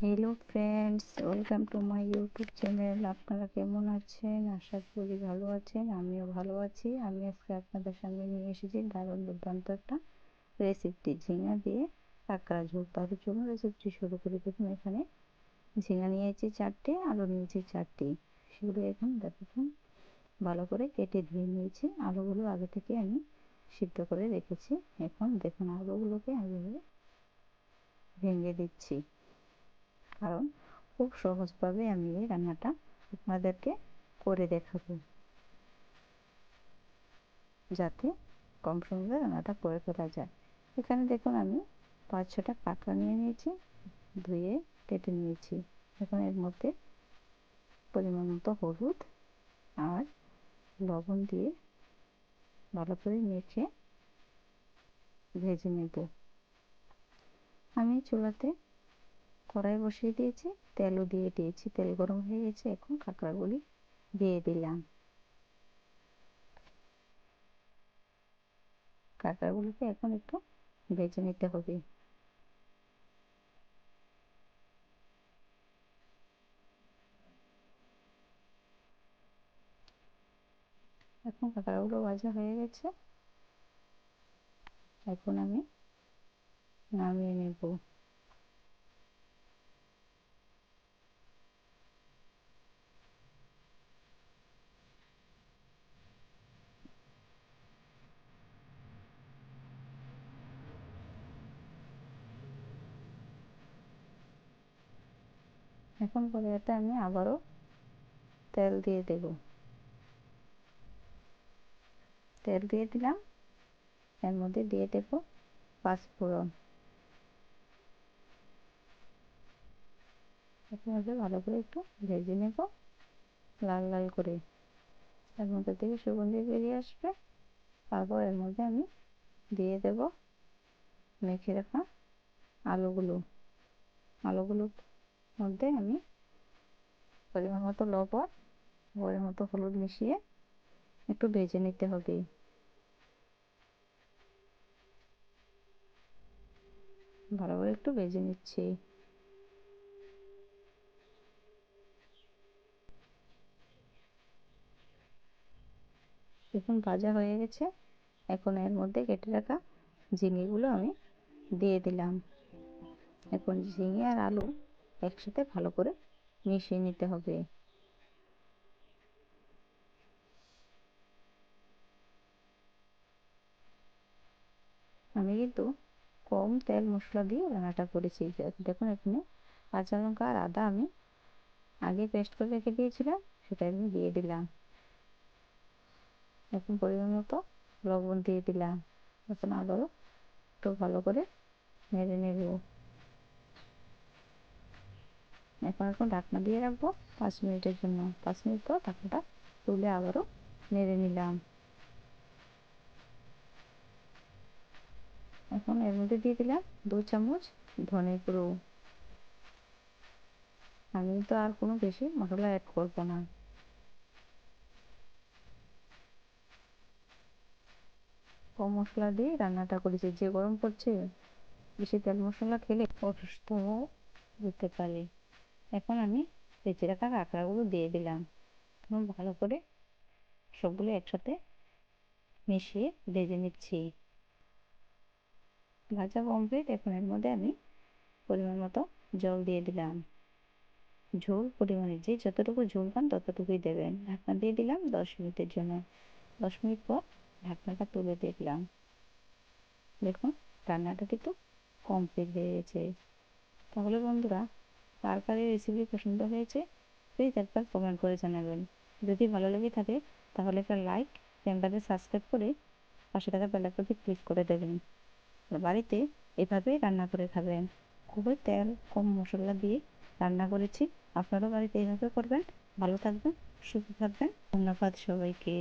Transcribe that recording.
Welcome to my YouTube channel আপনারা কেমন আছেন? আশা করি ভালো আছেন, আমিও ভালো আছি। আমি আজকে আপনাদের সামনে নিয়ে এসেছি দারুণ দুর্দান্ত একটা রেসিপি ঝিঙা দিয়ে কাঁকড়া ঝোল। তাদের জন্য রেসিপিটি শুরু করে। দেখুন এখানে ঝিঙা নিয়েছি চারটে, আলু নিয়েছি চারটে। সেগুলো এখন দেখুন, ভালো করে কেটে ধুয়ে নিয়েছি। আলুগুলো আগে থেকে আমি সিদ্ধ করে রেখেছি। এখন দেখুন আলুগুলোকে আমি ভেঙে দিচ্ছি। কারণ খুব সহজভাবে আমি এই রান্নাটা আপনাদেরকে করে দেখাবো। যাতে কম সময়ে রান্নাটা করে ফেলা যায়। এখানে দেখুন আমি পাঁচ ছটা কাঁকড়া নিয়ে নিয়েছি, ধুয়ে কেটে নিয়েছি। এখন এর মধ্যে পরিমাণ মতো হলুদ আর লবণ দিয়ে ভালো করে মেখে ভেজে নেব। আমি চুলাতে কড়াই বসিয়ে দিয়েছি, তেলও দিয়ে দিয়েছি। তেল গরম হয়ে গেছে, এখন কাঁকড়াগুলি দিয়ে দিলাম। কাঁকড়াগুলিকে এখন একটু ভেজে নিতে হবে। এখন কাঁকড়াগুলো ভাজা হয়ে গেছে। এখন আমি নামিয়ে নেব। এখন কড়াইতে আমি আবারও তেল দিয়ে দেব। তেল দিয়ে দিলাম। এর মধ্যে দিয়ে দেব পাঁচফোড়ন এর মধ্যে ভালো করে একটু ভেজে নেব, লাল লাল করে। এর মধ্যে থেকে সুগন্ধি বেরিয়ে আসবে। তারপর এর মধ্যে আমি দিয়ে দেব, মেখে রাখা আলুগুলো। আলুগুলোর মধ্যে আমি পরিমাণ মতো লবণ, পরিমাণ মতো হলুদ মিশিয়ে একটু ভেজে নিতে হবে। ভালো করে একটু ভেজে নিচ্ছি। দেখুন, ভাজা হয়ে গেছে। এখন এর মধ্যে কেটে রাখা ঝিঙেগুলো আমি দিয়ে দিলাম। এখন ঝিঙে আর আলু একসাথে ভালো করে মিশিয়ে নিতে হবে। আমি কিন্তু কম তেল মশলা দিয়ে রান্নাটা করেছি। দেখুন এখানে কাঁচা লঙ্কা আর আদা আমি আগে পেস্ট করে রেখে দিয়েছিলাম, সেটা আমি দিয়ে দিলাম। এখন পরিমাণ মতো লবণ দিয়ে দিলাম। এখন আবারও একটু ভালো করে নেড়ে নেব এখন এখন ঢাকনা দিয়ে রাখব। পাঁচ মিনিটের জন্য, পাঁচ মিনিট পর ঢাকনাটা তুলে আবারও নেড়ে নিলাম। এখন এর মধ্যে দিয়ে দিলাম দু চামচ ধনে গুঁড়ো। আমি তো আর কোনো বেশি মশলা অ্যাড করব না। কম মশলা দিয়ে রান্নাটা করেছি। যে গরম পড়ছে, বেশি তেল মশলা খেলে অসুস্থ যেতে পারে। এখন আমি বেঁচে রাখা কাঁকড়াগুলো দিয়ে দিলাম। এখন ভালো করে সবগুলো একসাথে মিশিয়ে ভেজে নিচ্ছি। ভাজা কমপ্লিট এখন এর মধ্যে আমি পরিমাণ মতো জল দিয়ে দিলাম। ঝোল পরিমাণে যে যতটুকু ঝোল পান ততটুকুই দেবেন। ঢাকনা দিয়ে দিলাম দশ মিনিটের জন্য। দশ মিনিট পর ঢাকনাটা তুলে দেখলাম দেখুন রান্নাটা কিন্তু কমপ্লিট হয়ে গেছে। তাহলে বন্ধুরা কার কার এই রেসিপি পছন্দ হয়েছে প্লিজ একবার কমেন্ট করে জানাবেন। যদি ভালো লেগে থাকে, তাহলে একটা লাইক চ্যানেলটাকে সাবস্ক্রাইব করে পাশে থাকা বেলাকটি ক্লিক করে দেবেন। বাড়িতে এভাবেই রান্না করে খাবেন। খুবই তেল কম মশলা দিয়ে রান্না করেছি। আপনারাও বাড়িতে এইভাবে করবেন। ভালো থাকবেন, সুস্থ থাকবেন। ধন্যবাদ সবাইকে।